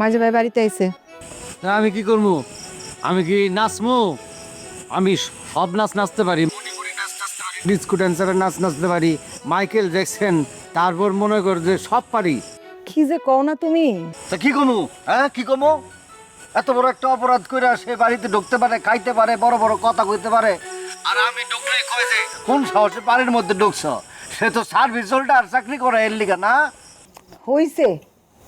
মাঝে ভাই বাড়িতে আইছে। তা আমি কি করব আমি কি নাচমু? আমি সব নাচ নাচতে পারি। ডিস্কো ড্যান্সারের নাচ নাচতে পারি মাইকেল জ্যাকসন তারপর মনে কর যে সব পারি। কি যে কও না তুমি? তা কি কমু? হ্যাঁ কি কমু? এত বড় একটা অপরাধ করে সে বাড়িতে ঢুকতে পারে খাইতে পারে বড় বড় কথা কইতে পারে। আর আমি ঢুকলেই কয় যে কোন সাহসে বাড়ির মধ্যে ঢুকছ? সে তো সার্ভিস হোল্ডার চাকরি করে এর লিগা না? হইছে।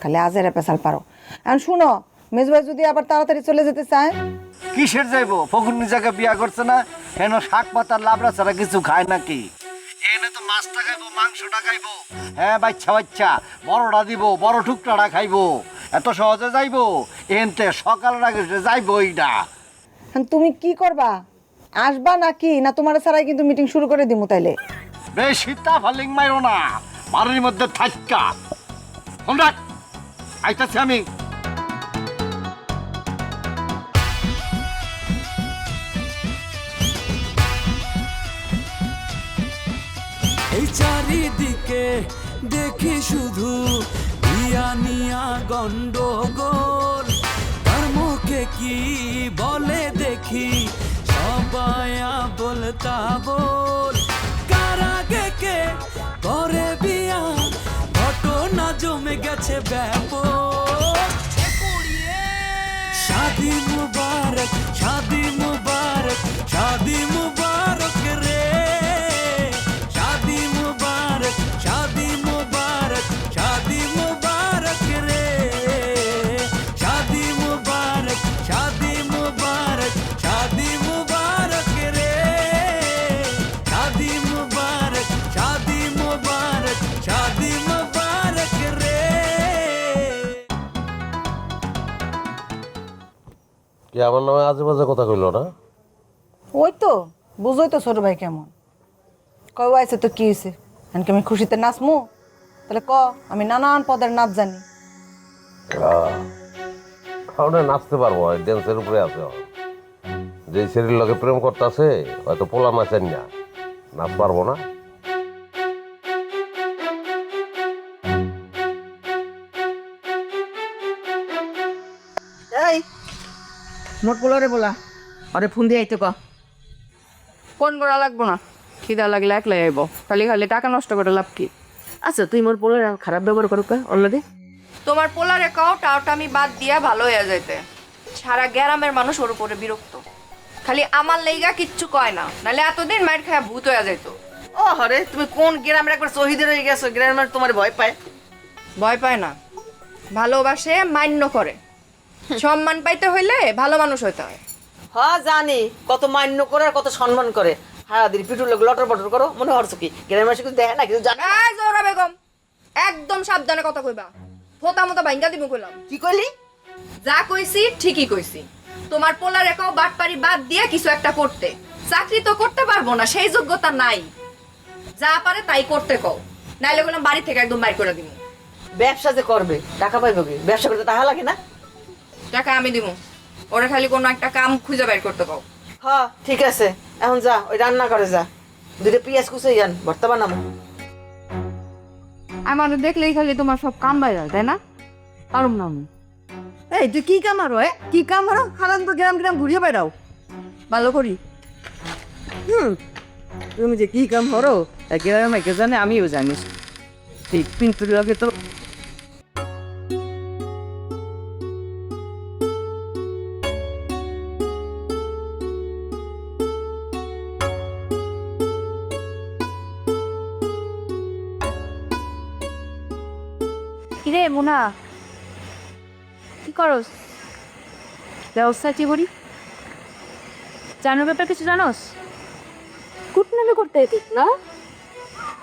খালি আজের পেশাল পারো। এখন শুনো মেজবাই যদি আবার তাড়াতাড়ি চলে যেতে চায়? কিসের যাইবো? ফকুর নিজাকে বিয়া করছে না? কেন শাক পাতার লাবড়া ছাড়া কিছু খায় নাকি? এনে তো মাছটা খাইবো মাংসটা খাইবো। হ্যাঁ বাচ্চা বাচ্চা বড়টা দিব বড় টুকটাটা খাইবো। এত সহজে যাইবো? এনতে সকালের আগে যাইবো এইটা তুমি কি করবা? আসবা নাকি? না তোমার ছাড়াই কিন্তু মিটিং শুরু করে দিমু তাইলে? বেশি তাফালিং মাইরো না। বাড়ির মধ্যে থাকা ফোন রাখ। আইতাছি আমি। এই চারিদিকে দেখি শুধু ইয়া নিয়া গন্ডগোল। তার মুখে কি বলে দেখি? সবাই বলতা বল কারাগে কে করে বিয়া? ঘটনা জমে গেছে ব্যাপক। শাদি মুবারক শাদি মুবারক শাদি মুবারক রে। কি আমার নামে আজে বাজে কথা কইলো না? ওই তো বুঝোই তো ছোট ভাই কেমন। কয় আইছে তো কি হয়েছে এনকে আমি খুশিতে নাচমু? তাহলে ক আমি নানান পদের নাচ জানি। কারণে নাচতে পারব ড্যান্সের উপরে আছে। যে শরীর লোকে প্রেম করতেছে হয়তো পোলা নাচেন না। নাচ পারব না। এই মোট পোলারে বলা। আরে ফোন দিয়ে আইতে ক। ফোন করা লাগবো না। খিদা লাগলে একলাই আইব। খালি খালি টাকা নষ্ট করে লাভ কি? আচ্ছা তুই মোর পোলারে খারাপ ব্যবহার করো কা অলরেডি তোমার পোলারে কাও টাওটা আমি বাদ দিয়া ভালো হয়ে যাইতে। সারা গ্রামের মানুষ ওর উপরে বিরক্ত। খালি আমার লেগা কিচ্ছু কয় না। নাহলে এতদিন মাইর খায় ভূত হয়ে যেত ও হরে তুমি কোন গ্রামের একবার শহীদের হয়ে গেছো? গ্রামের মানুষ তোমার ভয় পায়? ভয় পায় না। ভালোবাসে মান্য করে। সম্মান পাইতে হইলে ভালো মানুষ হইতে হয়। হ্যাঁ জানি। কত মান্য করে আর কত সম্মান করে। হ্যাঁ দিদি পিটুর লোক লটর পটর করো মনে হচ্ছে কি? গ্রামের মানুষ কিছু দেখে না কিছু জানে না। এই জোহরা বেগম একদম সাবধানে কথা কইবা। ফোতা মতো ভাঙ্গা দিব কইলাম। কি করলি যা কইছি ঠিকই কইছি। তোমার পোলার একাও বাটপারি বাদ দিয়ে কিছু একটা করতে। চাকরি তো করতে পারব না সেই যোগ্যতা নাই। যা পারে তাই করতে কও। নাইলে বললাম বাড়ি থেকে একদম বাইর করে দিব। ব্যবসা যে করবে টাকা পাইবে কি? ব্যবসা করতে তাহা লাগে না? টাকা আমি দিব ওরা খালি কোনো একটা কাম খুঁজে বাইর করতে কও হ্যাঁ ঠিক আছে। এখন যা ওই রান্না করে যা। দুটো পেঁয়াজ কুচে যান ভর্তা বানাবো। আমার দেখলেই খালি তোমার সব কাম বাইরে তাই না? পারুম না আমি। এই তুই কি কাম আরও এ? কি কাম আরও? হারান তো গ্রাম গ্রাম ঘুরিয়ে বেড়াও। ভালো করি। হুম তুমি যে কি কাম করো গ্রামে কে জানে আমিও জানি। ঠিক পিন্তুর লগে তো করস। ব্যবস্থা কি করি? জানোর ব্যাপার কিছু জানোস? কুটনামি করতে ঠিক না?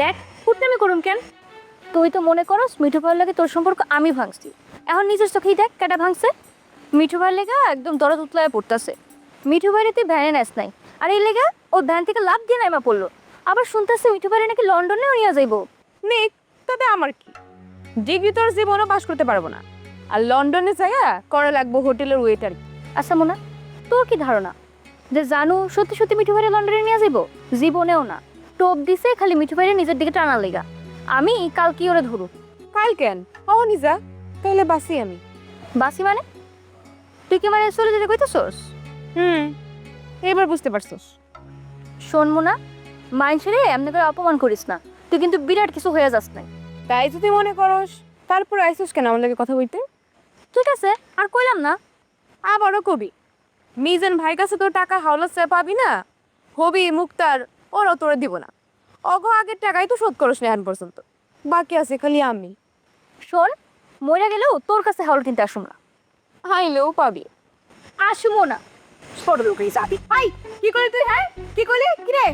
দেখ কুটনামি করুন কেন? তুই তো মনে করস মিঠু ভাইয়ের লাগে তোর সম্পর্ক আমি ভাঙছি। এখন নিজের চোখেই দেখ কেটা ভাঙছে। মিঠু ভাইয়ের লেগা একদম দরদ উতলায় পড়তাছে। মিঠু ভাইয়ের তুই ভ্যানে নেস নাই। আর এই লেগা ও ভ্যান থেকে লাভ দিয়ে নাইমা পড়ল। আবার শুনতেছে মিঠু ভাইয়ের নাকি লন্ডনেও নিয়ে যাইবো। নিক তবে আমার কি? ডিগ্রি তোর জীবনও পাশ করতে পারব না। আর লন্ডনে জায়গা করা লাগবো হোটেলের ওয়েটার আচ্ছা মোনা তোর কি ধারণা যে জানু সত্যি সত্যি মিঠু ভাইরে লন্ডনে নিয়ে যাব জীবনেও না। টোপ দিছে খালি মিঠু ভাইরে নিজের দিকে টানা লেগা। আমি কাল কি ওরে ধরু। কাল কেন? ও নিজা তাহলে বাসি আমি। বাসি মানে? তুই কি মানে চলে যেতে কইতেছস? হুম এবার বুঝতে পারছোস। শোন মোনা মাইন্ডসে রে এমনি করে অপমান করিস না। তুই কিন্তু বিরাট কিছু হয়ে যাস নাই। তাই যদি মনে করস তারপর আইসোস কেন আমার লাগে কথা বলতে? ঠিক আছে আর কইলাম না। আবারও কবি। মিজান ভাই কাছে তো টাকা হাওলা চা পাবি না। হবি মুক্তার ওরাও তোরা দিব না। অগ আগের টাকাই তো শোধ করস না এখন পর্যন্ত। বাকি আছে খালি আমি। শোন মইরা গেলেও তোর কাছে হাওল কিনতে আসুম না। হাইলেও পাবি। আসুমো না। ছোট লোকের যাবি। আই কি করলি তুই হ্যাঁ? কি করলি? কি রে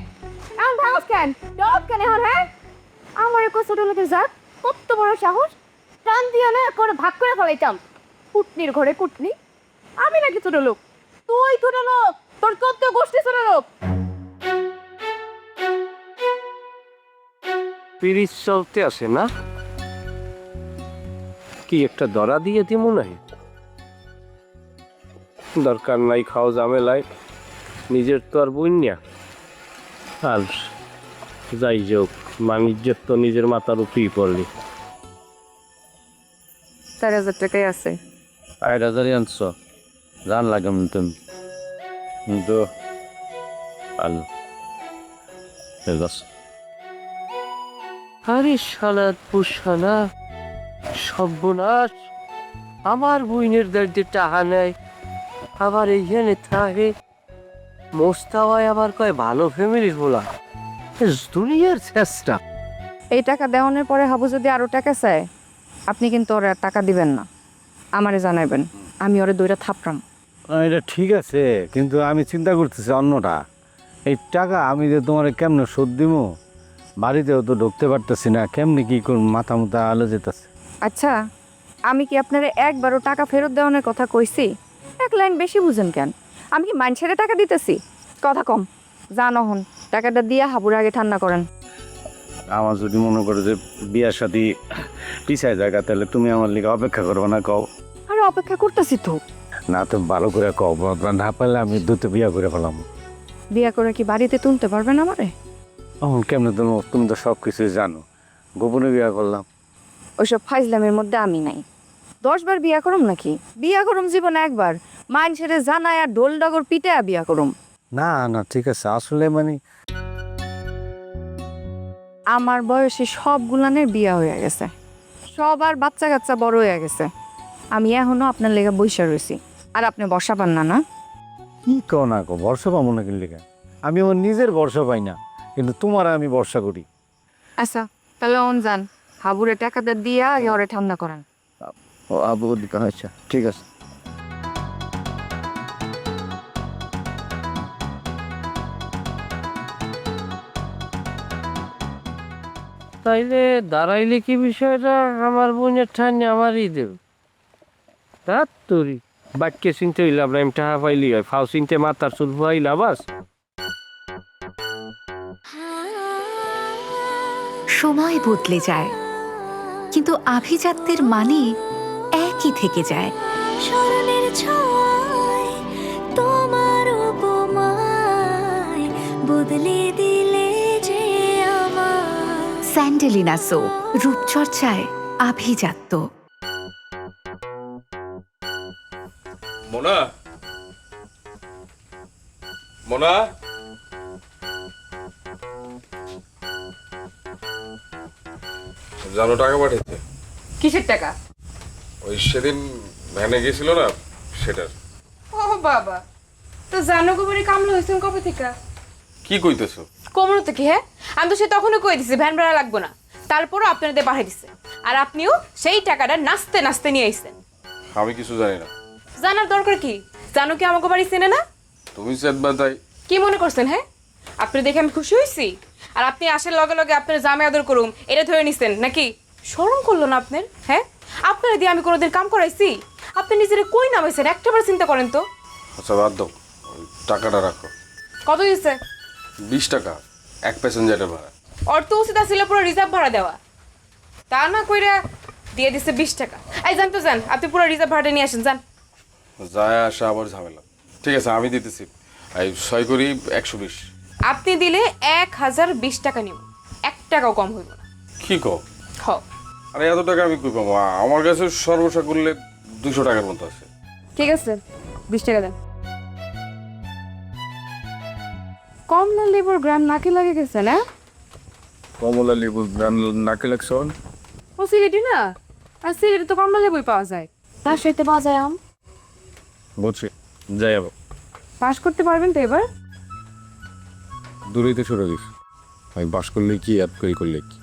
এমন ভাঙস কেন? ডব কেন এখন হ্যাঁ? আমার এক ছোট লোকের জাত কত বড় সাহস। টান দিয়া না করে ভাগ করে ফেলাইতাম। কুটনির ঘরে কুটনি? আমি নাকি ছোট লোক? তুই ছোট লোক? তোর কত গোষ্ঠী ছোট লোক? পিরিচ চলতে আসে না? কি একটা দরা দিয়ে দিমু নাই দরকার নাই খাও ঝামেলায়। নিজের তো আর বইনিয়া আর যাই যোগ বাণিজ্যের তো নিজের মাথার উপরেই পড়লি। চার হাজার টাকাই আছে। আট হাজারই আনছ জান লাগে তুমি। কিন্তু আল আরে শালা পুষানা সর্বনাশ আমার বইনের দাঁড়িয়ে টাহা নেয় আবার এইখানে থাকে। মোস্তাওয়ায় আবার কয় ভালো ফ্যামিলির বলা এ দুনিয়ার চেষ্টা এই টাকা দেওয়ানোর পরে হাবু যদি আরও টাকা চায় আপনি কিন্তু ওরা টাকা দিবেন না। আমারে জানাবেন আমি ওরে দুইটা থাপড়াম। এটা ঠিক আছে কিন্তু আমি চিন্তা করতেছি অন্যটা। এই টাকা আমি যে তোমার কেমনে শোধ দিব বাড়িতেও তো ঢুকতে পারতেছি না কেমনি কি করব? মাথা মুথা আলো যেতেছে। আচ্ছা আমি কি আপনার একবারও টাকা ফেরত দেওয়ানোর কথা কইছি? এক লাইন বেশি বুঝেন কেন? আমি কি মানছেরে টাকা দিতেছি? কথা কম। জানো হন টাকাটা দিয়া হাবুর আগে ঠান্ডা করেন। আমার যদি মনে করো যে বিয়ার সাথে পিছায় জায়গা তাহলে তুমি আমার লিগে অপেক্ষা করব না কও। অপেক্ষা করতেছি তো। না তো ভালো করে কও না পারলে আমি দুটো বিয়া করে ফেলাম। বিয়া করে কি বাড়িতে তুলতে পারবেন আমারে? এখন কেমনে তুমি তুমি তো সব কিছুই জানো। গোপনে বিয়া করলাম। ওইসব ফাইজলামের মধ্যে আমি নাই। দশবার বিয়া করুম নাকি? বিয়া করুম জীবনে একবার। মাইন ছেড়ে জানায় আর ডোল ডগর পিটে বিয়া করুম। না না ঠিক আছে। আসলে মানে আমার বয়সে সব গুলানের বিয়া হয়ে গেছে। সবার বাচ্চা কাচ্চা বড় হয়ে গেছে। আমি এখনও আপনার লেগে বৈশা রয়েছি। আর আপনি বর্ষা পান না না? কি কও না কো বর্ষা পাবো না কিনলে কেন? আমি আমার নিজের বর্ষা পাই না কিন্তু তোমার আমি বর্ষা করি। আচ্ছা তাহলে অন যান। হাবুরে টাকাটা দিয়া আগে ওরে ঠান্ডা করেন। ও আবু আচ্ছা ঠিক আছে। তাইলে দাঁড়াইলে কি বিষয়টা? আমার বোনের ঠান্ডা আমারই দেব। তার তোরি বাক্যে চিনতে হইলাম না পাইলি হয়। ফাও চিনতে মাতার চুল বাস। সময় বদলে যায় কিন্তু আভিজাত্যের মানে একই থেকে যায়। স্মরণের ছয় তোমার উপমায় বদলে দিলে যে আমার স্যান্ডেলিনা সো রূপচর্চায় আভিজাত্য। মোনা? মোনা? জানো টাকা পাঠিয়েছে? কিসের টাকা? ওই সেদিন ভ্যানে গেছিল না সেটার। ও বাবা তো জানো গোবরে কামলা হয়েছেন কবে থেকে? কি কইতেছো? কোমর তো কি হ্যাঁ? আমি তো সে তখনই কই দিছি ভ্যান ভাড়া লাগবো না। তারপরও আপনাদের পাঠিয়ে দিছে। আর আপনিও সেই টাকাটা নাচতে নাচতে নিয়ে আইছেন। আমি কিছু জানি না। জানার দরকার কি? জানো কি আমাকে বাড়ি চেনে না? তুমি চেতবা তাই কি মনে করছেন হ্যাঁ? আপনি দেখে আমি খুশি হয়েছি আর আপনি আসার লগে লগে আপনার জামে আদর করুম এটা ধরে নিছেন নাকি? শরম করল না আপনার হ্যাঁ? আপনারা দিয়ে আমি কোনোদিন কাম করাইছি? আপনি নিজের কই নামাইছেন? একটাবার চিন্তা করেন তো। আচ্ছা বাদ দাও। টাকাটা রাখো। কত দিচ্ছে বিশ টাকা। এক প্যাসেঞ্জারের ভাড়া। অর্থ উচিত ছিল পুরো রিজার্ভ ভাড়া দেওয়া। তা না কইরা দিয়ে দিছে বিশ টাকা। এই জান তো যান আপনি পুরো রিজার্ভ ভাড়াটা নিয়ে আসেন যান। যায় আসা আবার ঝামেলা। ঠিক আছে আমি দিতেছি। এই ছয় করি একশো বিশ। আপনি দিলে এক হাজার বিশ টাকা নিব। এক টাকাও কম হইব না। কি কো হ। আরে এত টাকা আমি কই পাবো আমার কাছে সর্বসা করলে দুশো টাকার মতো আছে। ঠিক আছে বিশ টাকা দেন। কমলা লেবুর গ্রাম নাকি লাগে গেছে না? কমলা লেবু নাকে লাগছে ও সিলেটি না? আর সিলেটে তো কমলা লেবুই পাওয়া যায়। তার সাথে পাওয়া যায় আম। বুঝছি যাই আবার। পাস করতে পারবেন তো এবার? দূরেই তো সরে দিস আমি বাস করলে কি এত করে করলে কি?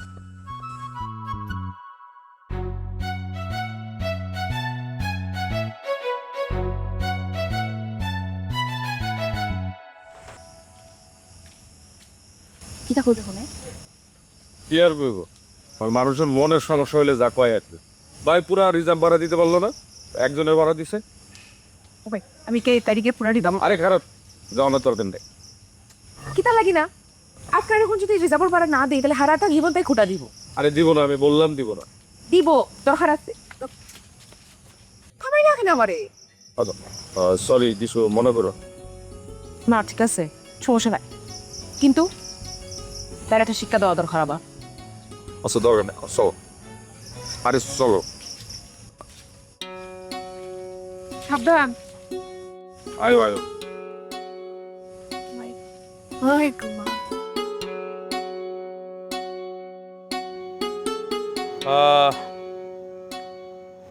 কিটা করবে ফোনে? কি আর বলব ওই মানুষের মনের সমস্যা হলে যা কয় আর ভাই পুরা রিজার্ভ ভাড়া দিতে পারল না? একজনের ভাড়া দিছে। ও আমি কে তারিখে পুরা দিতাম আরে খারাপ যাও না তোর কিতা লাগি না? আপনার এখন যদি রিজার্ভর ভাড়া না দিই তাহলে হারাটা জীবন তাই খুঁটা দিব। আরে দিব না আমি বললাম দিব না। দিব দরকার আছে। খাবাই রাখেন আমারে? সরি দিশু মনে করো। না ঠিক আছে সমস্যা নাই। কিন্তু তার একটা শিক্ষা দেওয়া দরকার আবার। আচ্ছা দরকার নেই চলো। আরে চলো। সাবধান। আয়ো আয়ো।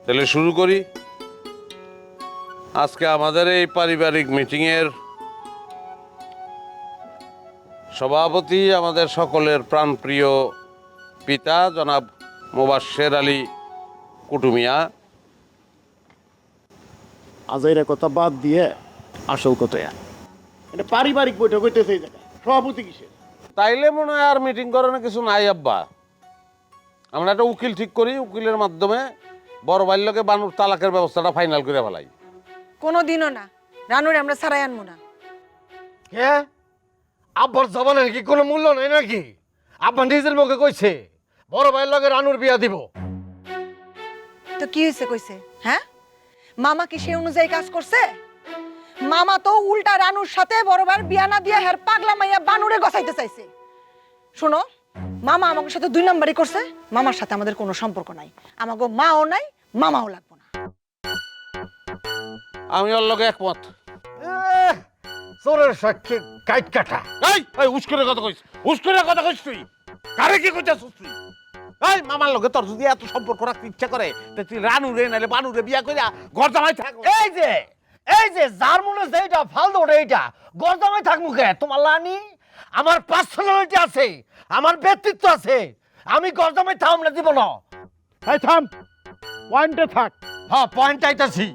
তাহলে শুরু করি। আজকে আমাদের এই পারিবারিক মিটিংয়ের সভাপতি আমাদের সকলের প্রাণপ্রিয় পিতা জনাব মোবাশ্বের আলী কুটুমিয়া। আজাইরা কথা বাদ দিয়ে আসল কথা এটা পারিবারিক বৈঠক হইতেছে এই জায়গায়। সভাপতি কিসের? তাইলে মনে হয় আর মিটিং করানোর কিছু নাই আব্বা। আমরা একটা উকিল ঠিক করি উকিলের মাধ্যমে বড় বাল্যকে বানুর তালাকের ব্যবস্থাটা ফাইনাল করে ফেলাই। কোনো দিনও না। রানুরে আমরা সারাই আনব না। হ্যাঁ আব্বার জবানের কি কোনো মূল্য নেই নাকি? আব্বা নিজের মুখে কইছে বড় ভাইয়ের লগে রানুর বিয়া দিব। তো কি হয়েছে কইছে হ্যাঁ? মামা কি সেই অনুযায়ী কাজ করছে? মামা তো উল্টা রানুর সাথে বড় ভাইয়ের বিয়া না দিয়ে হের পাগলা মাইয়া বানুরে গসাইতে চাইছে। শোনো মামা আমাদের সাথে দুই নাম্বারই করছে মামার সাথে আমাদের কোনো সম্পর্ক নাই। আমাকে মাও নাই মামাও লাগবো না। আমি ওর লগে একমত। চোরের সাক্ষী কাইট কাটা। এই এই উস্কুরের কথা কইস উস্কুরের কথা কইস তুই। কারে কি কইতাছিস তুই? এই মামার লগে তোর যদি এত সম্পর্ক রাখতে ইচ্ছা করে তা তুই রানুরে নাইলে বানুরে বিয়া কইরা ঘর জামাই থাক এই যে এই যে যার মনে যেটা ফালতু ওটা এইটা। গরদামে থাক মুখে তোমার লানি আমার পার্সোনালিটি আছে আমার ব্যক্তিত্ব আছে আমি গরদামে থাম না দিব না। এই থাম পয়েন্টে থাক। হ্যাঁ পয়েন্ট আইতাছি।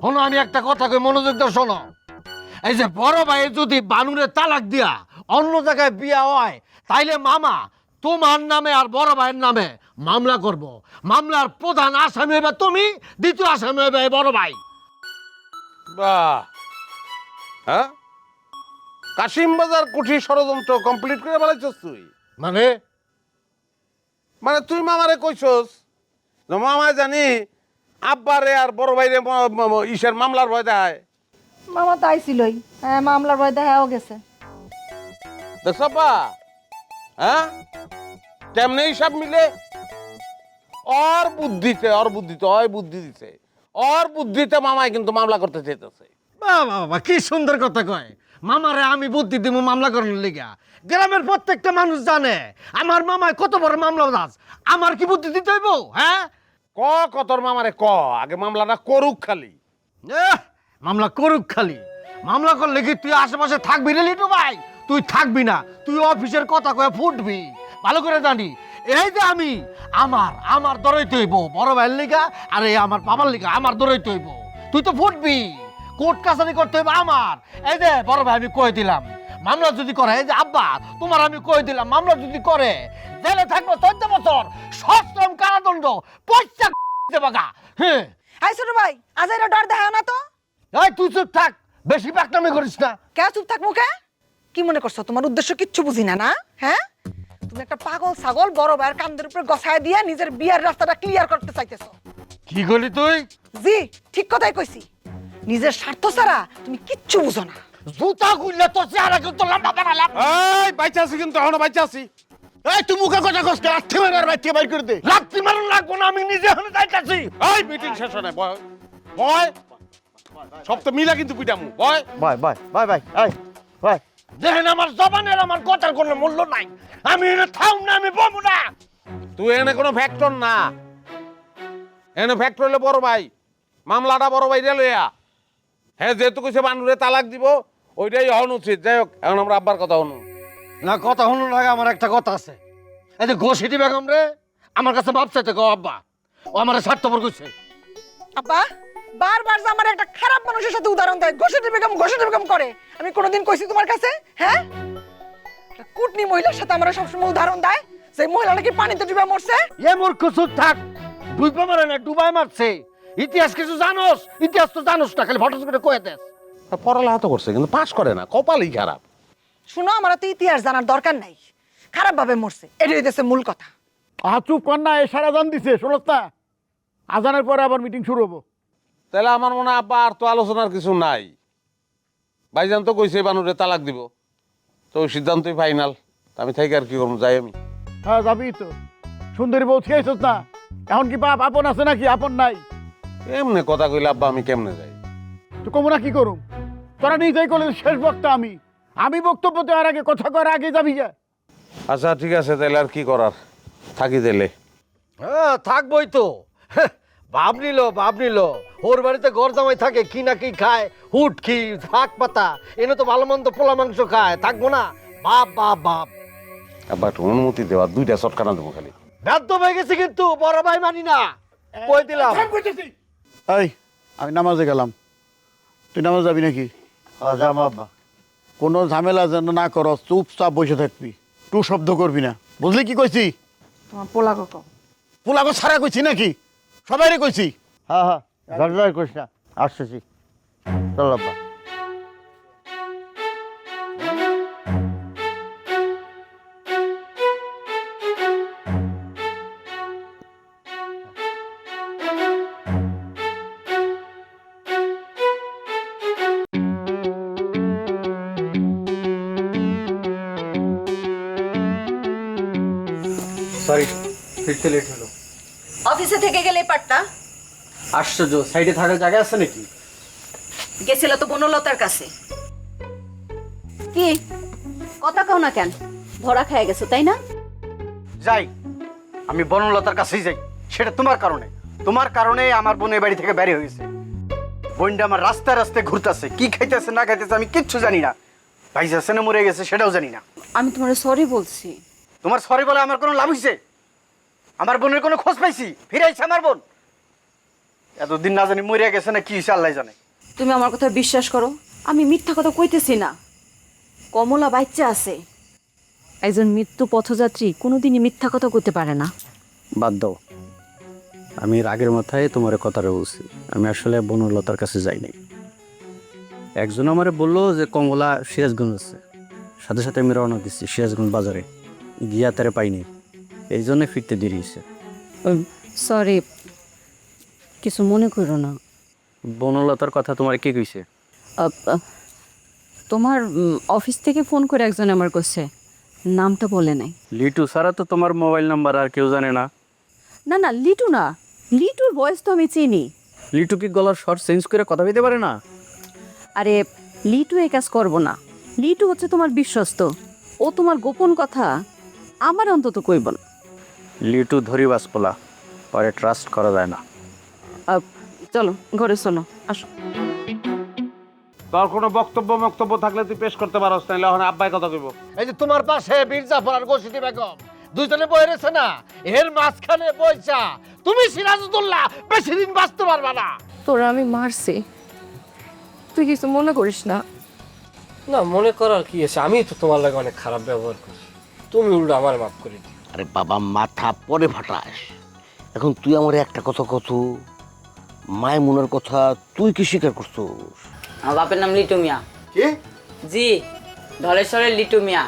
শোনো আমি একটা কথা কই মনোযোগ দিয়ে শোনো। এই যে বড় ভাই যদি বানুরে তালাক দিয়া অন্য জায়গায় বিয়া হয় তাইলে মামা তোমার নামে আর বড় ভাইয়ের নামে মামলা করব। মামলার প্রধান আসামি হবে তুমি দ্বিতীয় আসামি হবে বড় ভাই। বাহ। হ্যাঁ? কাশিম বাজার কুঠি ষড়যন্ত্র কমপ্লিট করে বেলাইছস তুই। মানে? মানে তুই মামারে কইছস যে মামা জানি আব্বারে আর বড় ভাইরে ইসের মামলার ভয় দেয় মামা তাই ছিলই। হ্যাঁ মামলার ভয় দেখাও গেছে। দেখছপা হ্যাঁ? তেমনি সব মিলে অর বুদ্ধিতে অর বুদ্ধিতে ওই বুদ্ধি দিছে। ওর বুদ্ধিতে মামাই কিন্তু মামলা করতে চাইতেছে। বাবা বাবা কি সুন্দর কথা কয়। মামারে আমি বুদ্ধি দিব মামলা করার লিগা। গ্রামের প্রত্যেকটা মানুষ জানে আমার মামায় কত বড় মামলা দাস। আমার কি বুদ্ধি দিতে হইব হ্যাঁ? ক কতর মামারে ক আগে মামলাটা করুক খালি। এহ, মামলা করুক খালি। মামলা করলে কি তুই আশেপাশে থাকবি রে লিটু ভাই? তুই থাকবি না তুই অফিসের কথা কয়ে ফুটবি। ভালো করে জানি এই যে আমি। আমার আমার দরই তৈব বড় ভাইয়ের লিগা আর এই আমার বাবার লিগা আমার দরই তৈব তুই তো ফুটবি। কোর্ট কাছারি করতে হইব আমার। এই যে বড় ভাই আমি কয়ে দিলাম। মামলা যদি করে এই যে আব্বা তোমার আমি কয়ে দিলাম মামলা যদি করে জেলে থাকব চোদ্দ বছর সশ্রম কারাদণ্ড পয়সা দেবাগা হ্যাঁ। হাই ছোট ভাই আজাইরা ডর দেখা না তো? এই তুই চুপ থাক বেশি পাকনামি করিস না। কে চুপ থাক মুখে? কি মনে করছ তোমার উদ্দেশ্য কিচ্ছু বুঝি না না? হ্যাঁ? তুমি একটা পাগল ছাগল বড় ভাইয়ের কান্দের উপরে গছায় দিয়ে নিজের বিয়ার রাস্তাটা ক্লিয়ার করতে চাইতেছো। কি করলি তুই? জি ঠিক কথাই কইছি। নিজের স্বার্থ ছাড়া তুমি কিচ্ছু বুঝো না। জুতা গুললে তো চেহারা কিন্তু লম্বা বানালাম। এই বাইচা আছি কিন্তু এখনও বাইচা আছি। এই তুই মুখে কথা কষ্ট রাত্রি মারার বাইকে বাইর করে দে। রাত্রি মারুন লাগবো না আমি নিজে হলে যাইতাছি। এই মিটিং শেষ হয় নাই, বয়। বয়। সব তো মিলা কিন্তু পিটামু বয়। ভাই ভাই ভাই ভাই এই ভাই দেখেন আমার জবানের আমার কথার কোনো মূল্য নাই। আমি এনে থাম না আমি বমু না। তুই এনে কোনো ফ্যাক্টর না। এনে ফ্যাক্টর হলে বড় ভাই। মামলাটা বড় ভাই রে লইয়া। হ্যাঁ যেহেতু কইছে বানুরে তালাক দিব ওইটাই হন উচিত। যাই হোক এখন আমরা আব্বার কথা হনু না কথা হলো না আমার একটা কথা আছে। এই যে ঘষিটি বেগম রে আমার কাছে ভাব চাইতে গো আব্বা। ও আমার স্বার্থপর কইছে। আব্বা? বারবার যে আমার একটা খারাপ মানুষের সাথে উদাহরণ দেয় ঘষেটি বেগম ঘষেটি বেগম করে। আমি কোনোদিন কইছি তোমার কাছে? হ্যাঁ? কুটনি মহিলার সাথে আমরা সবসময় উদাহরণ দেয় সেই মহিলা নাকি পানিতে ডুবে মরছে। এ মূর্খ চুপ থাক। ডুবে মারে না ডুবাই মারছে। ইতিহাস কিছু জানোস? ইতিহাস তো জানোস না খালি ফটো করে কয়ে দেস। পড়ালেখা তো করছে কিন্তু পাস করে না কপালই খারাপ। শুনো আমার তো ইতিহাস জানার দরকার নাই। খারাপ ভাবে মরছে এটাই হইতেছে মূল কথা। কর না এ সারা জান দিছে শোনস না। আজানের পরে আবার মিটিং শুরু হব। তাহলে আমার মনে হয় আব্বা আর তো আলোচনার কিছু নাই। ভাইজান তো কইছে বানুরে তালাক দিব। তো ওই সিদ্ধান্তই ফাইনাল। আমি থাকি আর কি করব? যাই আমি। হ্যাঁ যাবি তো। সুন্দরী বউ খেয়েছিস না? এখন কি বাপ আপন আছে নাকি? আপন নাই? এমনি কথা কইলে আব্বা আমি কেমনে যাই? তো কমু না কি করুম? তোরা নিজেই করলে শেষ বক্তা আমি। আমি বক্তব্য দেওয়ার আগে কথা কর আগে যাবি যা। আচ্ছা ঠিক আছে তাহলে আর কি করার? থাকি দিলে হ্যাঁ থাকবই তো। ভাব নিল ভাব নিল। ওর বাড়িতে ঘর জামাই থাকে কি না কি খায় হুট কি শাক পাতা এনে তো ভালো মন্দ পোলা মাংস খায় থাকব না। বাপ বাপ বাপ আব্বা একটু অনুমতি দেওয়া দুইটা চটকানা দেবো খালি। ব্যর্থ হয়ে গেছে কিন্তু বড় ভাই মানি না। কই দিলাম? এই আমি নামাজে গেলাম। তুই নামাজ যাবি নাকি? যাম আব্বা। কোনো ঝামেলা যেন না করস চুপচাপ বসে থাকবি। টু শব্দ করবি না। বুঝলি কি কইছি? তোমার পোলা পোলাগো সারা কইছি নাকি? সবাইরে কইছি। হ্যাঁ হ্যাঁ ঝড় কইস না আসতেছি। চল আব্বা। থেকে গেলে পারতা আশ্চর্য সাইডে থাকার জায়গা আছে নাকি? গেছিল তো বনলতার কাছে। কি? কথা কও না কেন? ধরা খেয়ে গেছো তাই না? যাই আমি বনলতার কাছেই যাই। সেটা তোমার কারণে। তোমার কারণে আমার বোনের বাড়ি থেকে বেরিয়ে হয়েছে। বোনটা আমার রাস্তায় রাস্তায় ঘুরতেছে কি খাইতেছে না খাইতেছে আমি কিচ্ছু জানি না। ভাই যাচ্ছে না মরে গেছে সেটাও জানি না। আমি তোমার সরি বলছি। তোমার সরি বলে আমার কোনো লাভ হয়েছে আমার বোনের কোনো খোঁজ পাইছি? ফিরাইছে আমার বোন। এতদিন না জানি মরিয়া গেছে না কি আল্লাহ জানে। তুমি আমার কথা বিশ্বাস করো আমি মিথ্যা কথা কইতেছি না। কমলা বাচ্চা আছে। একজন মৃত্যু পথযাত্রী কোনোদিনই মিথ্যা কথা করতে পারে না। বাদ দাও। আমি রাগের মাথায় তোমার কথাটা বলছি। আমি আসলে বনলতার কাছে যাই নাই। একজন আমারে বলল যে কমলা সিরাজগঞ্জ আছে। সাথে সাথে আমি রওনা দিচ্ছি সিরাজগঞ্জ বাজারে। গিয়া তারে পাইনি। এই জন্য ফিরতে দেরি হয়েছে। সরি কিছু মনে করো না। বনলতার কথা তোমার কে কইছে? তোমার অফিস থেকে ফোন করে একজন আমার করছে। নামটা বলে নাই। লিটু সারা তো তোমার মোবাইল নাম্বার আর কেউ জানে না। না না লিটু না। লিটুর ভয়েস তো আমি চিনি। লিটু কি গলার শর্ট চেঞ্জ করে কথা বলতে পারে না? আরে লিটু এই কাজ করব না। লিটু হচ্ছে তোমার বিশ্বস্ত। ও তোমার গোপন কথা। আমার অন্তত কইব না। লিটু ধরি বাসপোলা পরে ট্রাস্ট করা যায় না। চলো ঘরে চলো আসো। তোর কোনো বক্তব্য বক্তব্য থাকলে তুই পেশ করতে পারস না এখন আব্বাই কথা কইব। এই যে তোমার পাশে মির্জাফর আর ঘষিটি বেগম দুইজনে বয়ে রয়েছে না? এর মাঝখানে বইছা তুমি সিরাজউদ্দৌলা বেশি দিন বাঁচতে পারবা না। তোরা আমি মারছি। তুই কিছু মনে করিস না? না মনে করার কি আছে? আমি তো তোমার লাগে অনেক খারাপ ব্যবহার করি তুমি উল্টো আমার মাফ করে দিও। আরে বাবা মাথা পরে ফাটাস। এখন তুই আমার একটা কথা কত মায়মুনের কথা তুই কি স্বীকার করছিস? আমার বাপের নাম লিটু মিয়া কি? জি ধলেশ্বরের লিটু মিয়া